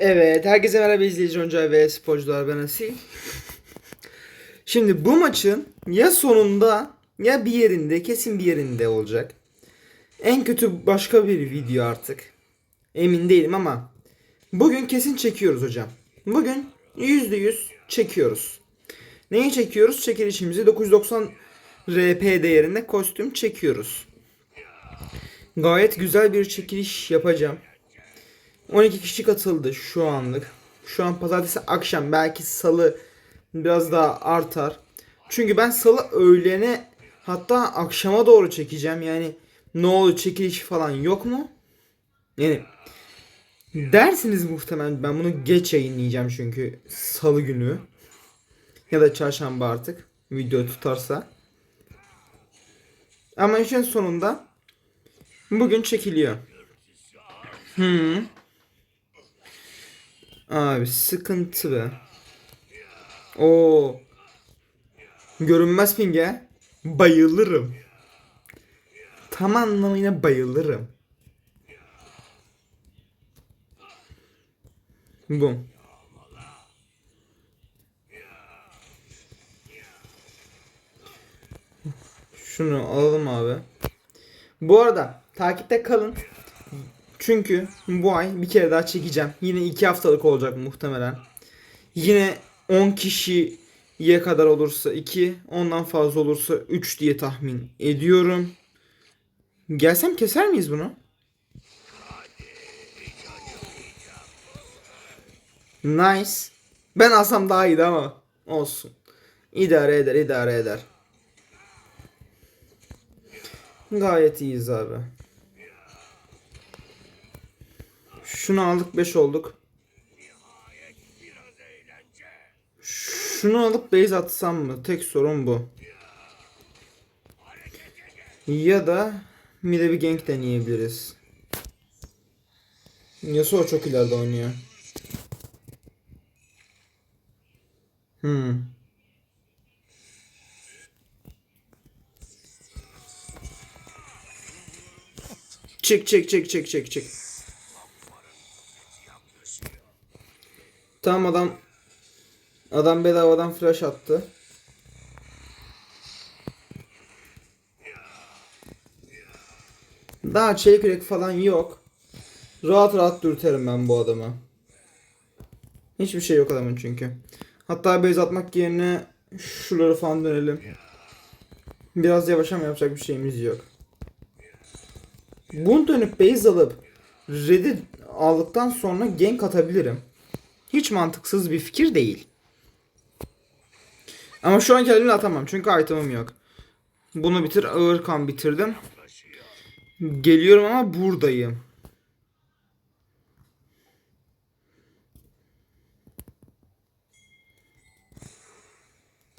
Evet, herkese merhaba izleyici oyuncular ve sporcular ben Asil. Şimdi bu maçın ya sonunda ya bir yerinde kesin bir yerinde olacak. En kötü başka bir video artık. Emin değilim ama bugün kesin çekiyoruz hocam. Bugün %100 çekiyoruz. Neyi çekiyoruz? Çekilişimizi 990 RP değerinde kostüm çekiyoruz. Gayet güzel bir çekiliş yapacağım. 12 kişi katıldı şu anlık. Şu an pazartesi akşam belki salı biraz daha artar. Çünkü ben salı öğlene hatta akşama doğru çekeceğim. Yani ne olur çekiliş falan yok mu? Yani dersiniz muhtemelen ben bunu geç yayınlayacağım çünkü salı günü ya da çarşamba artık video tutarsa. Ama işin sonunda bugün çekiliyor. Hmm. Abi sıkıntı be. O görünmez pinge bayılırım. Tam anlamıyla bayılırım. Bu. Şunu alalım abi. Bu arada takipte kalın. Çünkü bu ay bir kere daha çekeceğim. Yine 2 haftalık olacak muhtemelen. Yine 10 kişiye kadar olursa 2, ondan fazla olursa 3 diye tahmin ediyorum. Gelsem keser miyiz bunu? Nice. Ben alsam daha iyiydi ama olsun. İdare eder, idare eder. Gayet iyiyiz abi. Şunu aldık 5 olduk. Şunu alıp base atsam mı? Tek sorun bu. Ya da mid'e bir gank deneyebiliriz. Yasuo çok ileride oynuyor. Hmm. Çık çık çık çık çık çık. Tamam adam adam bedavadan flash attı. Daha çelik yürek falan yok. Rahat rahat dürterim ben bu adamı. Hiçbir şey yok adamın çünkü. Hatta base atmak yerine şuraları falan dönelim. Biraz yavaş ama yapacak bir şeyimiz yok. Bunu dönüp base alıp red'i aldıktan sonra gank atabilirim. Hiç mantıksız bir fikir değil. Ama şu an kendimi atamam çünkü item'ım yok. Bunu bitir ağır kan bitirdim. Geliyorum ama buradayım.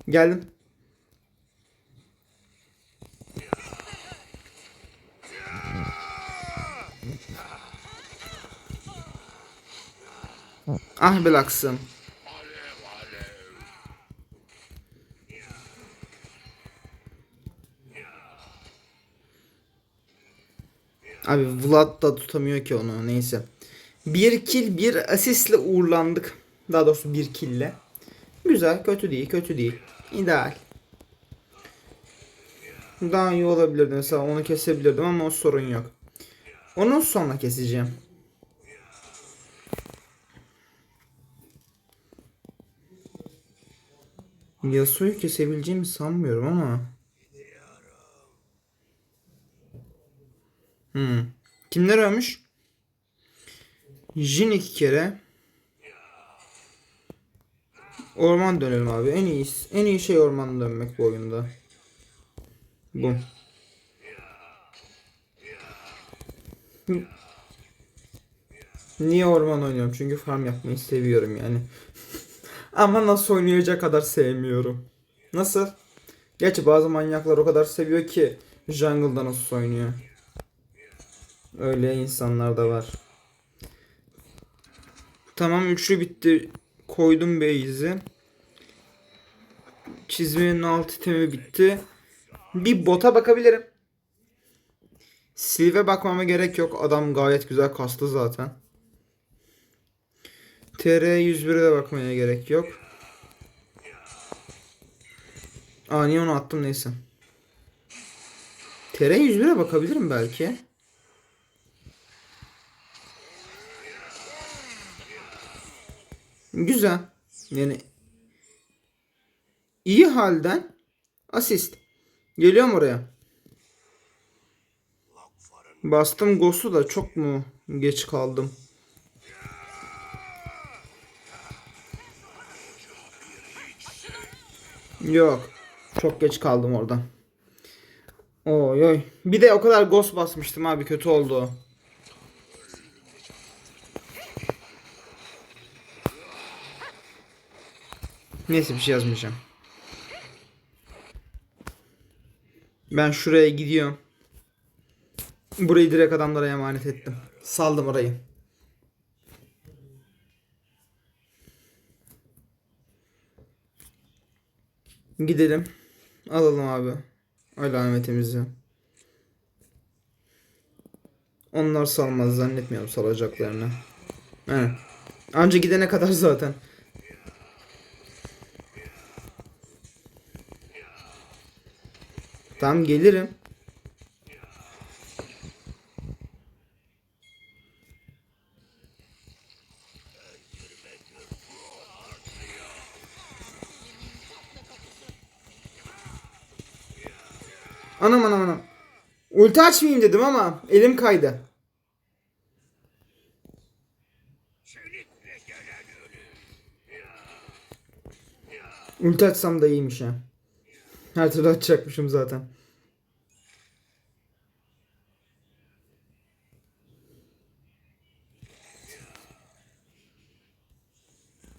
Geldim. Ah be laksım. Abi Vlad da tutamıyor ki onu neyse. Bir kill bir asistle uğurlandık. Daha doğrusu bir kille. Güzel kötü değil kötü değil. İdeal. Daha iyi olabilirdi mesela onu kesebilirdim ama o sorun yok. Onu sonra keseceğim. Yasuo'yu kesebileceğimi sanmıyorum ama. Hmm. Kimler ölmüş? Jin iki kere. Orman dönelim abi. En iyi en iyi şey orman dönmek bu oyunda. Bu. Niye orman oynuyorum? Çünkü farm yapmayı seviyorum yani. Ama nasıl oynayacak kadar sevmiyorum. Nasıl? Gerçi bazı manyaklar o kadar seviyor ki jungle'da nasıl oynuyor. Öyle insanlar da var. Tamam üçlü bitti. Koydum base'i. Çizmenin alt itemi bitti. Bir bota bakabilirim. Silve bakmama gerek yok. Adam gayet güzel kastı zaten. TR 101'e de bakmaya gerek yok. Aa niye onu attım neyse. TR 101'e bakabilirim belki. Güzel. Yani iyi halden asist. Geliyorum oraya. Bastım Ghost'u da çok mu geç kaldım? Yok. Çok geç kaldım oradan. Oy oy. Bir de o kadar Ghost basmıştım abi kötü oldu. Neyse bir şey yazmayacağım. Ben şuraya gidiyorum. Burayı direkt adamlara emanet ettim. Saldım orayı. Gidelim. Alalım abi. Alametimizi. Onlar salmaz zannetmiyorum salacaklarını. He. Anca gidene kadar zaten. Tamam gelirim. Anam anam anam. Ulti açmayayım dedim ama elim kaydı. Ulti açsam da iyiymiş ha. Her türlü açacakmışım zaten.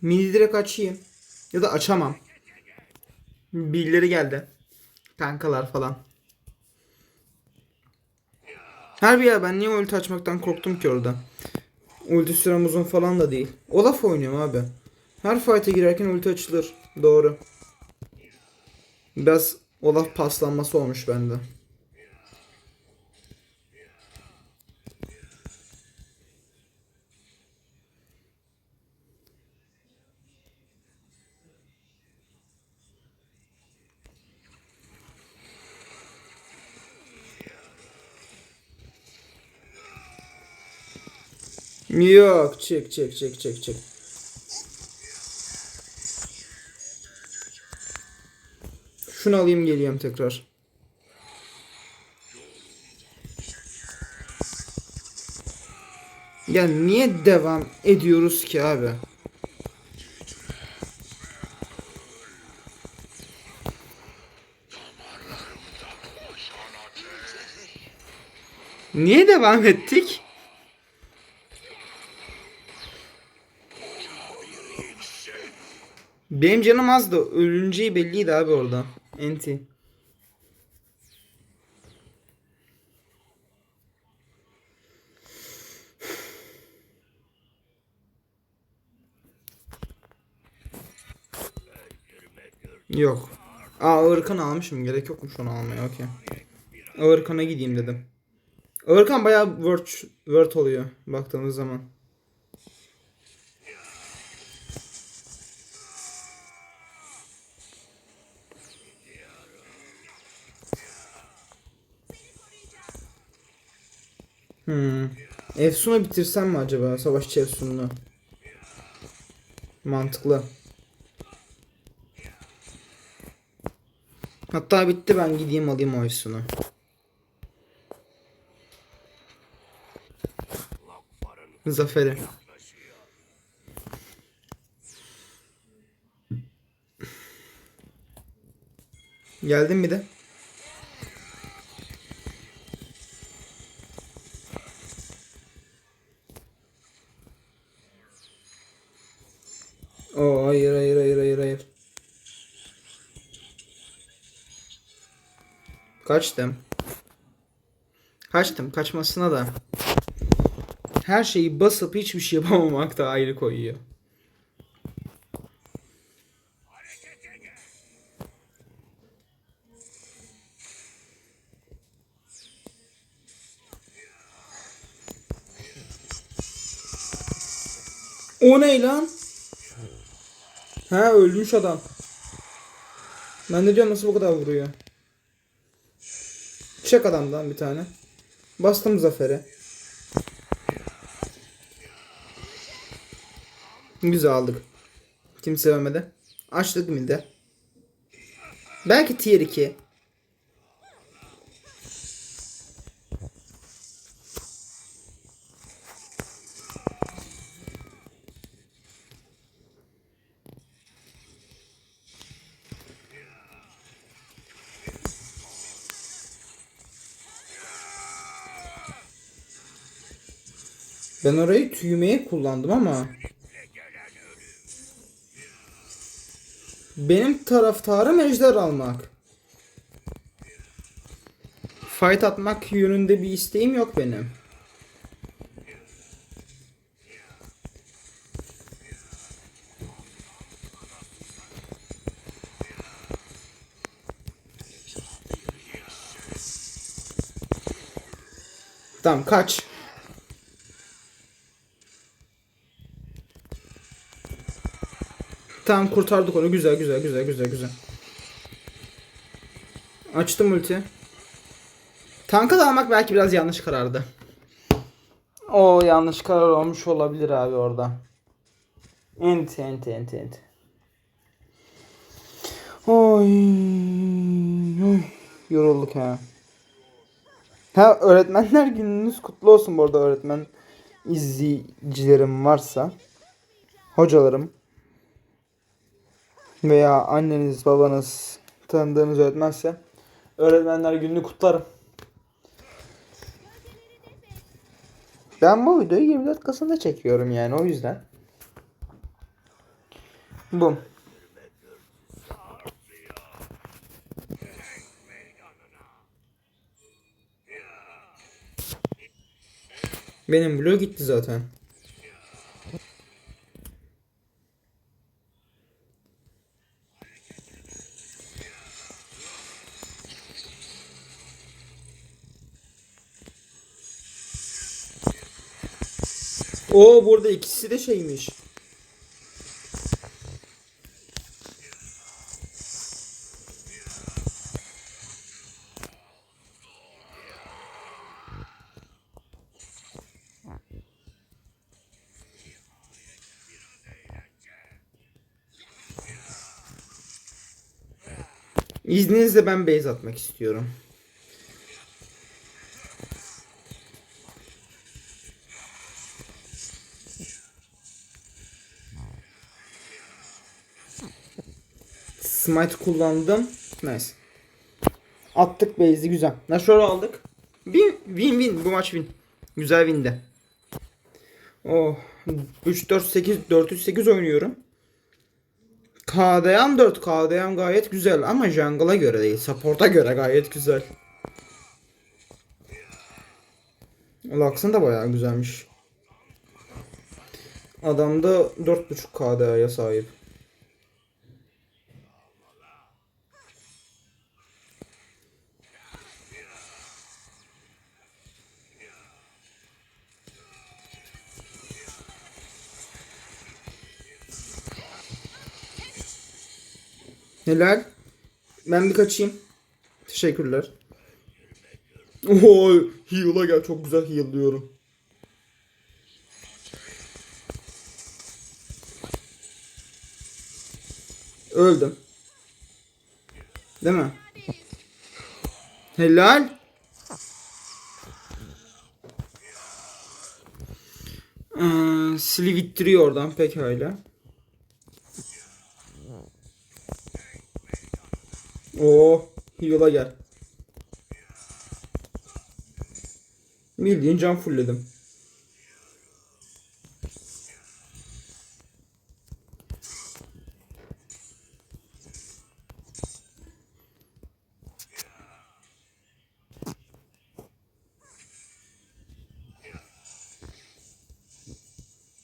Mini direkt açayım. Ya da açamam. Birileri geldi. Kankalar falan. Harbi ya ben niye ulti açmaktan korktum ki orada. Ulti sürem uzun falan da değil. Olaf oynuyorum abi. Her fight'e girerken ulti açılır. Doğru. Biraz Olaf paslanması olmuş bende. Yok çık çık çık çık çık. Şunu alayım geliyorum tekrar. Ya niye devam ediyoruz ki abi? Niye devam ettik? Benim canım az da ölünceği belliydi abi orada. Enti. Yok. Aa Ağırkan almışım. Gerek yokmuş onu almaya. Okey. Ağırkan'a gideyim dedim. Ağırkan bayağı word, word oluyor baktığımız zaman. Efsun'u bitirsem mi acaba? Savaşçı Efsun'u. Mantıklı. Hatta bitti ben gideyim alayım o Efsun'u. Zaferi. Geldin mi de? Kaçtım. Kaçtım kaçmasına da. Her şeyi basıp hiçbir şey yapamamak da ayrı koyuyor. O ne lan? Ha ölmüş adam. Ben de diyorum nasıl bu kadar vuruyor. Çek adamdan bir tane. Bastım zafere. Güzel aldık. Kimse ölmedi. Açtık mide. Belki tier 2. Ben orayı tüymeye kullandım ama benim taraftarım ejder almak. Fight atmak yönünde bir isteğim yok benim. Tamam kaç. Tamam kurtardık onu. Güzel güzel güzel güzel güzel. Açtım ulti. Tanka da almak belki biraz yanlış karardı. O yanlış karar olmuş olabilir abi orada. Ent ent ent ent. Oy, oy. Yorulduk ha. Ha öğretmenler gününüz kutlu olsun bu arada öğretmen izleyicilerim varsa. Hocalarım veya anneniz babanız tanıdığınız öğretmense öğretmenler gününü kutlarım. Ben bu videoyu 24 Kasım'da çekiyorum yani o yüzden. Bum. Benim blue gitti zaten. Oo burada ikisi de şeymiş. İzninizle ben base atmak istiyorum. Smite kullandım. Nice. Attık base'i güzel. Nashor'u aldık. Win, win win bu maç win. Güzel winde. Oh 3 4 8 4 3 8 oynuyorum. KDM 4 KDM gayet güzel ama jungle'a göre değil. Support'a göre gayet güzel. Lux'ın da bayağı güzelmiş. Adam da 4.5 KDA'ya sahip. Helal. Ben bir kaçayım. Teşekkürler. Oo, heal'a gel çok güzel heal'lıyorum. Öldüm. Değil mi? Helal. Ee, Sliv ittiriyor oradan pekala. Oo, heal'a gel. Bildiğin can fullledim.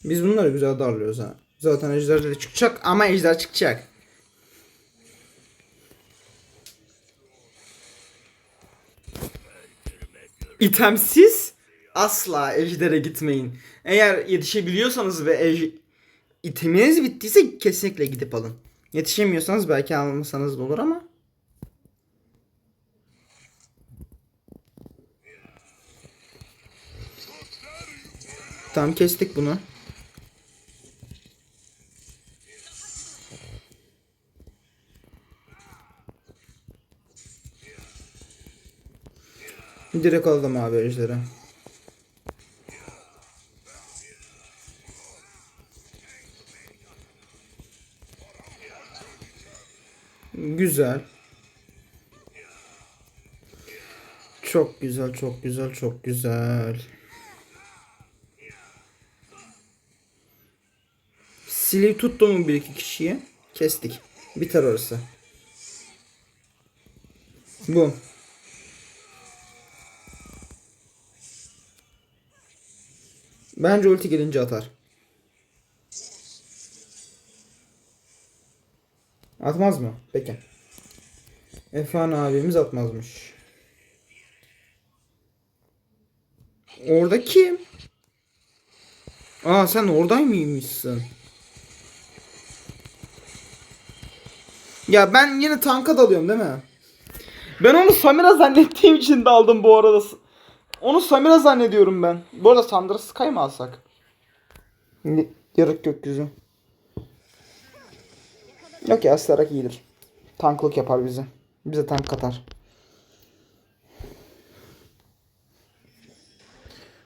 Biz bunları güzel darlıyoruz ha. Zaten ejder de çıkacak ama ejder çıkacak. İtemsiz asla ejdere gitmeyin. Eğer yetişebiliyorsanız ve ej iteminiz bittiyse kesinlikle gidip alın. Yetişemiyorsanız belki almasanız da olur ama. Tamam kestik bunu. Direkt aldım abi ejderi. Güzel. Çok güzel, çok güzel, çok güzel. Sili tuttu mu bir iki kişiyi? Kestik. Biter orası. Bu. Bence ulti gelince atar. Atmaz mı? Peki. Efan abimiz atmazmış. Orada kim? Aa sen oradaymışsın. Ya ben yine tanka dalıyorum değil mi? Ben onu Samira zannettiğim için daldım bu arada. Onu Samira zannediyorum ben. Bu arada Sandra Sky mı alsak? Yarık gökyüzü. Yok ya Starak iyidir. Tanklık yapar bize. Bize tank katar.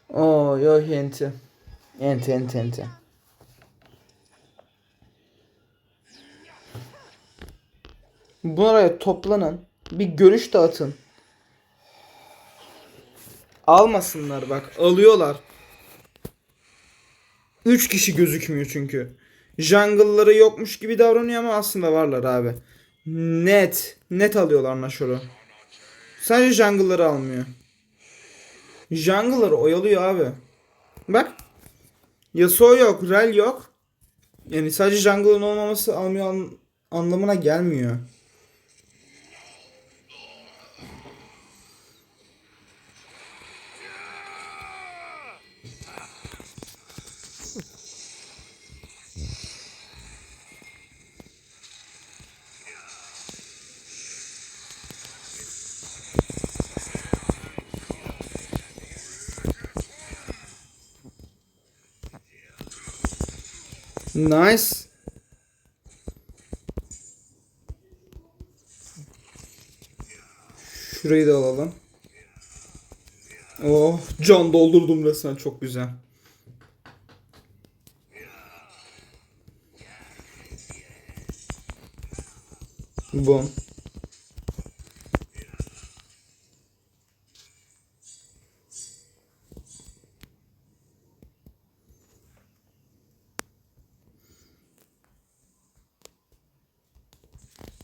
Oo yo enti. Enti enti enti. Bunlara toplanın. Bir görüş dağıtın. Almasınlar bak. Alıyorlar. 3 kişi gözükmüyor çünkü. Jungle'ları yokmuş gibi davranıyor ama aslında varlar abi. Net. Net alıyorlar Nashor'u. Sadece jungle'ları almıyor. Jungle'ları oyalıyor abi. Bak. Yasuo yok. Rel yok. Yani sadece jungle'ın olmaması almıyor an- anlamına gelmiyor. Nice. Şurayı da alalım. Oh, can doldurdum resmen çok güzel. Bu.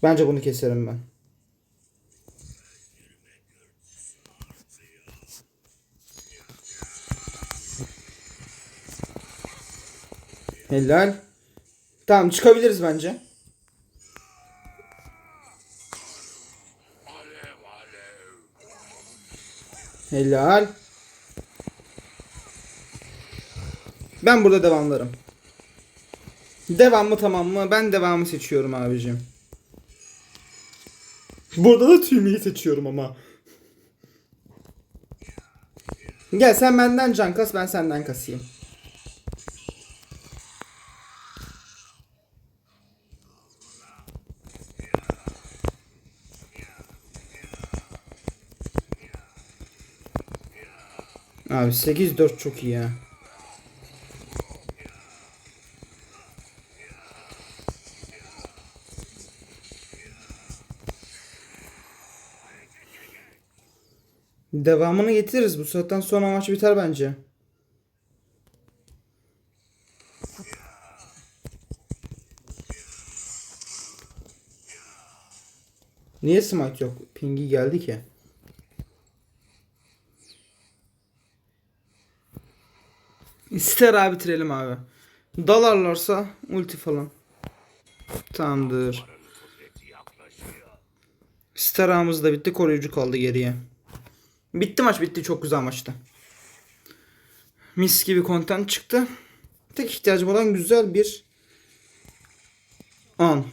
Bence bunu keserim ben. Helal. Tamam çıkabiliriz bence. Helal. Ben burada devamlarım. Devam mı tamam mı? Ben devamı seçiyorum abicim. Burada da tüymeyi seçiyorum ama. Gel sen benden can kas ben senden kasayım. Abi 8-4 çok iyi ya. Devamını getiririz. Bu saatten sonra maç biter bence. Niye smite yok? Pingi geldi ki. İster abi bitirelim abi. Dalarlarsa ulti falan. Tamamdır. Starağımız da bitti. Koruyucu kaldı geriye. Bitti maç bitti. Çok güzel maçtı. Mis gibi kontent çıktı. Tek ihtiyacım olan güzel bir an.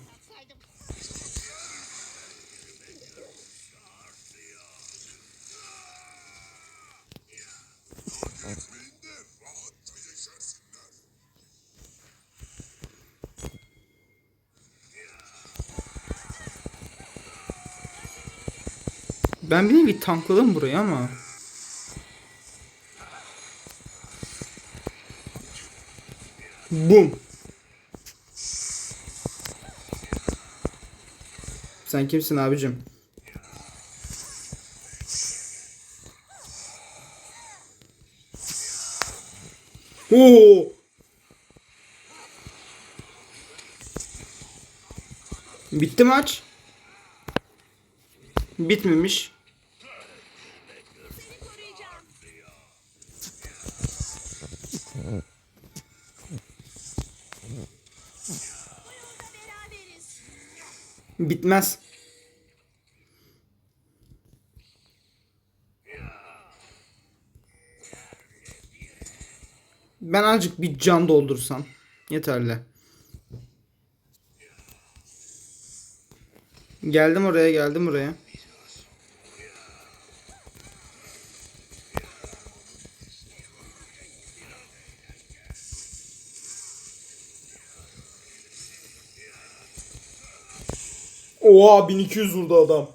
Ben bir nevi tankladım burayı ama. Bum. Sen kimsin abicim? Oo. Bitti maç. Bitmemiş. Bitmez. Ben azıcık bir can doldursam yeterli. Geldim oraya, geldim oraya. Oha 1200 vurdu adam.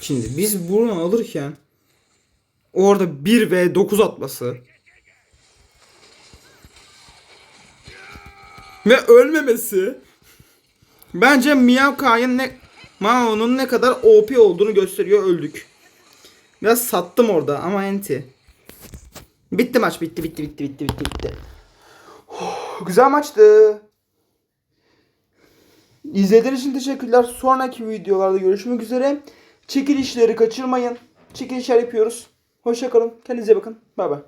Şimdi biz bunu alırken orada 1 ve 9 atması ve ölmemesi bence Miyaka'nın ne Mao'nun ne kadar OP olduğunu gösteriyor öldük. Biraz sattım orada ama enti. Bitti maç bitti bitti bitti bitti bitti bitti. Oh, güzel maçtı. İzlediğiniz için teşekkürler. Sonraki videolarda görüşmek üzere. Çekilişleri kaçırmayın. Çekilişler yapıyoruz. Hoşçakalın. Kendinize bakın. Bay bay.